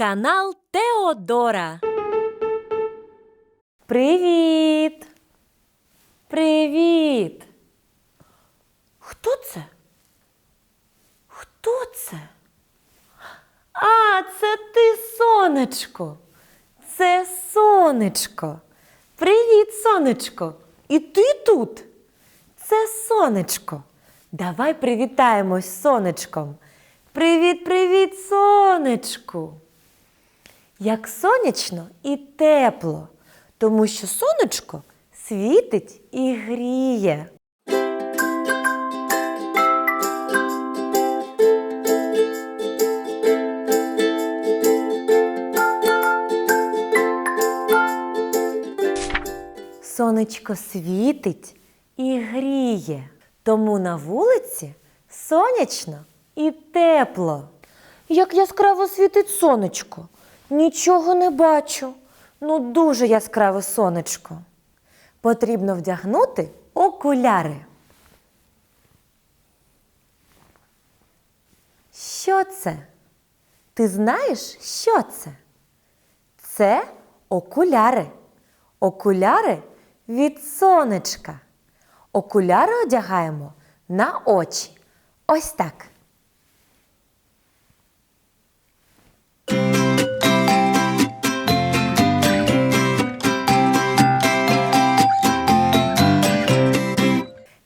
Канал Теодора. Привіт! Привіт! Хто це? Хто це? А, це ти, сонечко. Це сонечко. Привіт, сонечко. І ти тут? Це сонечко. Давай привітаємось сонечком. Привіт, привіт, сонечку. Як сонячно і тепло, тому що сонечко світить і гріє. Сонечко світить і гріє, тому на вулиці сонячно і тепло. Як яскраво світить сонечко. Нічого не бачу. Ну, дуже яскраве сонечко. Потрібно вдягнути окуляри. Що це? Ти знаєш, що це? Це окуляри. Окуляри від сонечка. Окуляри одягаємо на очі. Ось так.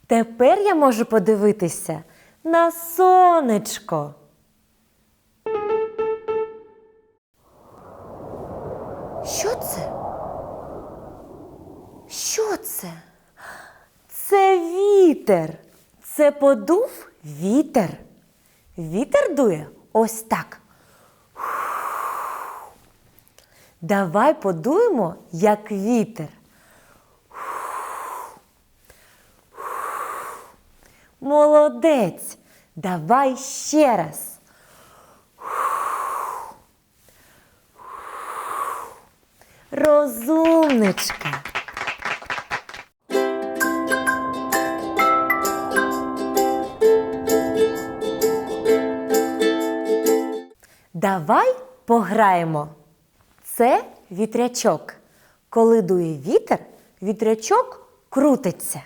Тепер я можу подивитися на сонечко. Що це? Що це? Це вітер. Це подув вітер. Вітер дує ось так. Давай подуємо, як вітер. Молодець. Давай ще раз. Розумничка. Давай пограємо. Це вітрячок. Коли дує вітер, вітрячок крутиться.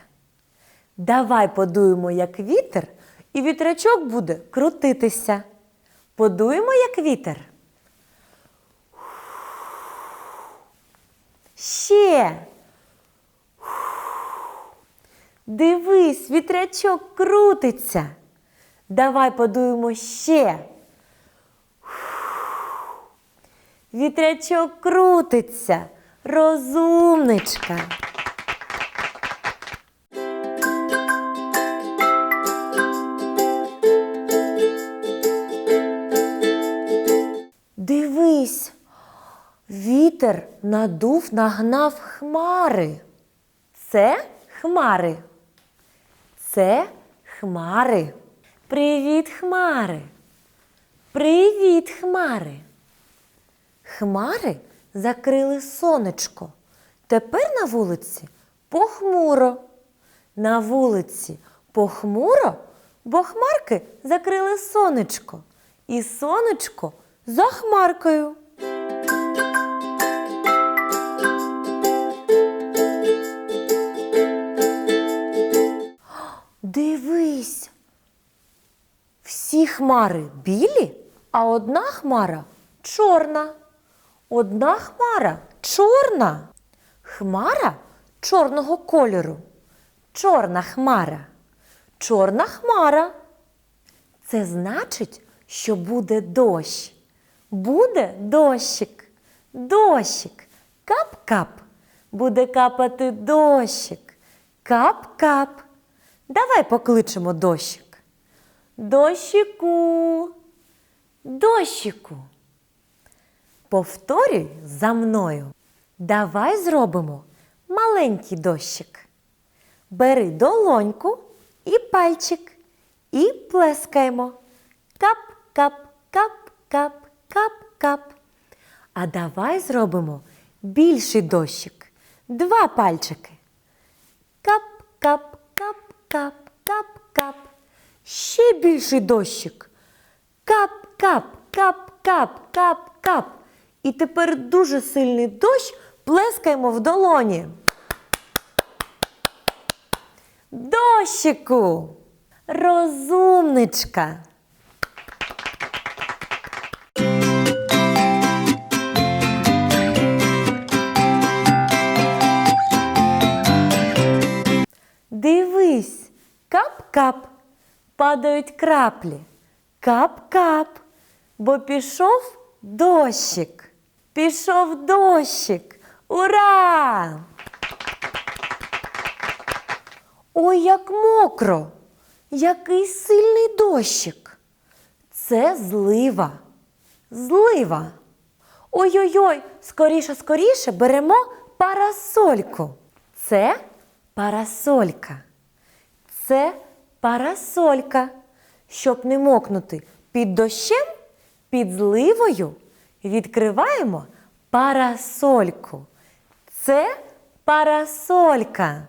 Давай подуємо, як вітер, і вітрячок буде крутитися. Подуємо, як вітер. Ще. Дивись, вітрячок крутиться. Давай подуємо ще. Вітрячок крутиться. Розумничка. Вітер надув, нагнав хмари. Це хмари. Це хмари. Привіт, хмари. Привіт, хмари. Хмари закрили сонечко. Тепер на вулиці похмуро. На вулиці похмуро, бо хмарки закрили сонечко. І сонечко за хмаркою. Дивись. Всі хмари білі, а одна хмара чорна. Одна хмара чорна. Хмара чорного кольору. Чорна хмара. Чорна хмара. Це значить, що буде дощ. Буде дощик. Дощик. Кап-кап. Буде капати дощик. Кап-кап. Давай покличемо дощик. Дощику. Дощику. Повторюй за мною. Давай зробимо маленький дощик. Бери долоньку і пальчик і плескаємо. Кап, кап, кап, кап, кап, кап. А давай зробимо більший дощик. Два пальчики. Кап, кап, кап, кап, кап, кап. Ще більший дощик. Кап, кап, кап, кап, кап, кап. І тепер дуже сильний дощ плескаємо в долоні. Дощику! Розумничка! Кап-кап, падають краплі. Кап-кап, бо пішов дощик. Пішов дощик. Ура! Ой, як мокро! Який сильний дощик. Це злива. Злива. Ой-ой-ой, скоріше, скоріше беремо парасольку. Це парасолька. Це парасолька. Щоб не мокнути під дощем, під зливою, відкриваємо парасольку. Це парасолька.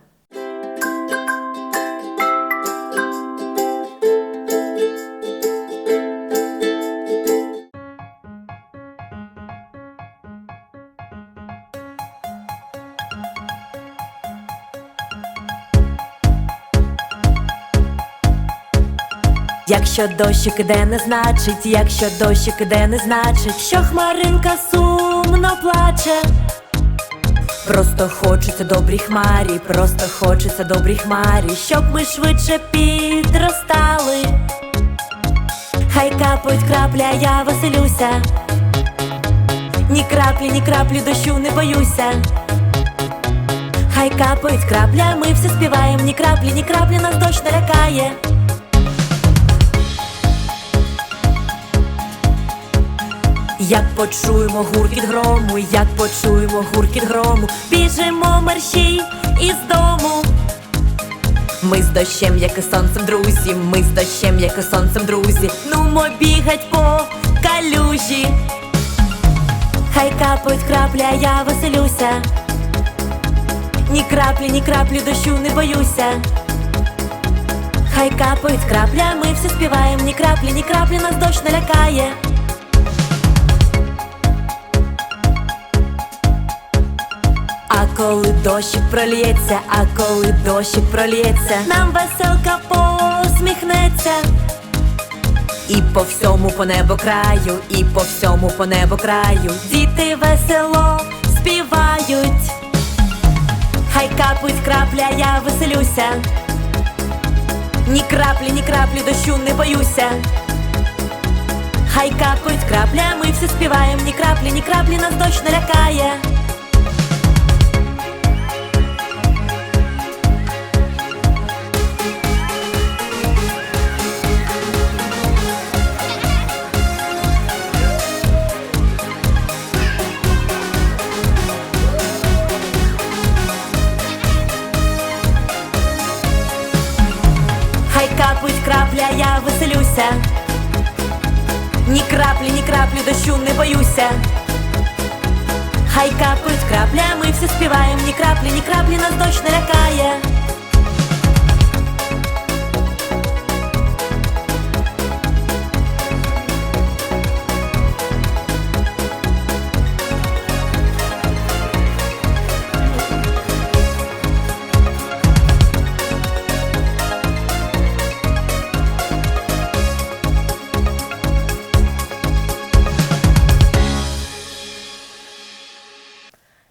Якщо дощик іде, не значить, якщо дощик іде, не значить, що хмаринка сумно плаче. Просто хочеться добрій хмарі, просто хочеться добрій хмарі, щоб ми швидше підростали. Хай капають краплі, а я веселюся. Ні краплі, ні краплі дощу не боюся. Хай капають краплі, а ми все співаємо, ні краплі, ні краплі нас дощ не лякає. Як почуємо гуркіт грому, як почуємо гуркіт грому, біжимо мерщій із дому. Ми з дощем, як і сонцем, друзі, ми з дощем, як і сонцем, друзі, нумо бігать по калюжі. Хай капають краплі, а я веселюся. Ні краплі, ні краплі дощу не боюся. Хай капають краплі, а ми все співаємо, ні краплі, ні краплі нас дощ не лякає. Коли дощик пролється, а коли дощик пролється, нам веселка посміхнеться. І по всьому по небо краю, і по всьому по небо краю, діти весело співають. Хай капуть крапля, я веселюся. Ні краплі, ні краплі дощу не боюся. Хай капають крапля, ми всі співаємо, ні краплі, ні краплі нас дощ не лякає. Хай капають крапля, ми всі співаємо, ні краплі, ні краплі нас дощ не.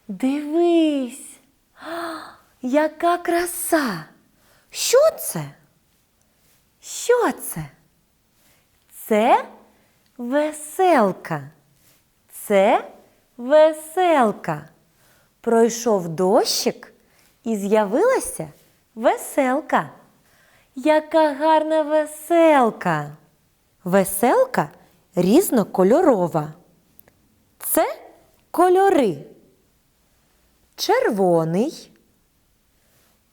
Дивись, яка краса! Що це? Що це? Це веселка. Це веселка. Пройшов дощик і з'явилася веселка. Яка гарна веселка. Веселка різнокольорова. Це кольори червоний,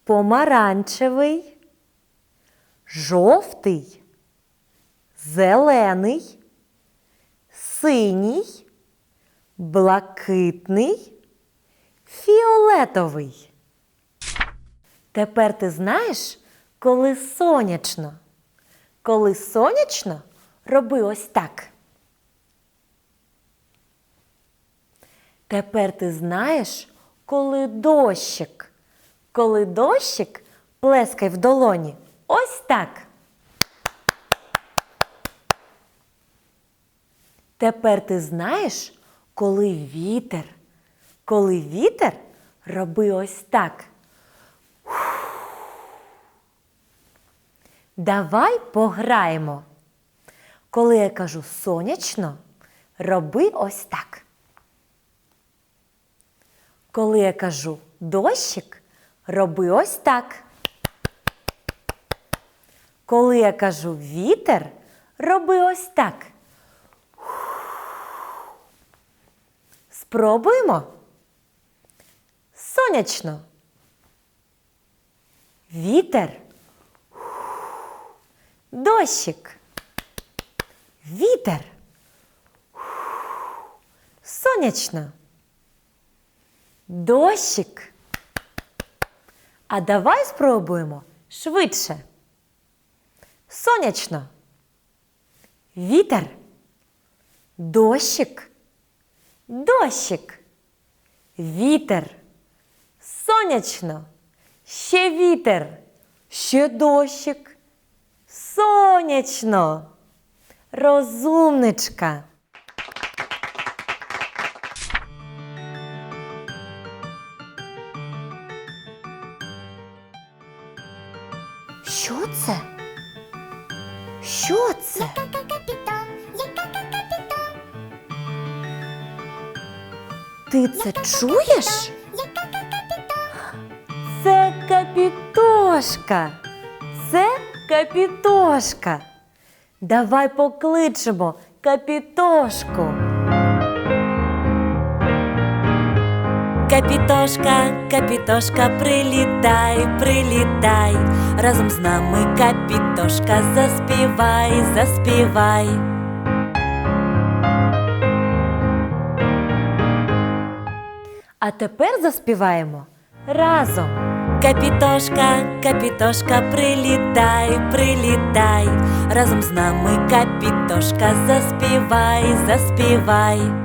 помаранчевий, жовтий, зелений, синій, блакитний, фіолетовий. Тепер ти знаєш, коли сонячно. Коли сонячно, роби ось так. Тепер ти знаєш, коли дощик. Коли дощик плескай в долоні. Ось так. Тепер ти знаєш, коли вітер. Коли вітер, роби ось так. Давай пограємо. Коли я кажу сонячно, роби ось так. Коли я кажу дощик, роби ось так. Коли я кажу вітер, роби ось так. Спробуємо. Сонячно. Вітер. Дощик. Вітер. Сонячно. Дощик. А давай спробуємо швидше. Сонячно. Вітер. Дощик. Дощик. Вітер. Сонячно. Ще вітер. Ще дощик. Сонячно. Розумничка. Ти це чуєш? Це капітошка. Це капітошка. Давай покличемо капітошку. Капітошка, капітошка, прилітай, прилітай. Разом з нами капітошка, заспівай, заспівай. А тепер заспіваємо разом. Капітошка, капітошка, прилітай, прилітай. Разом з нами капітошка, заспівай, заспівай.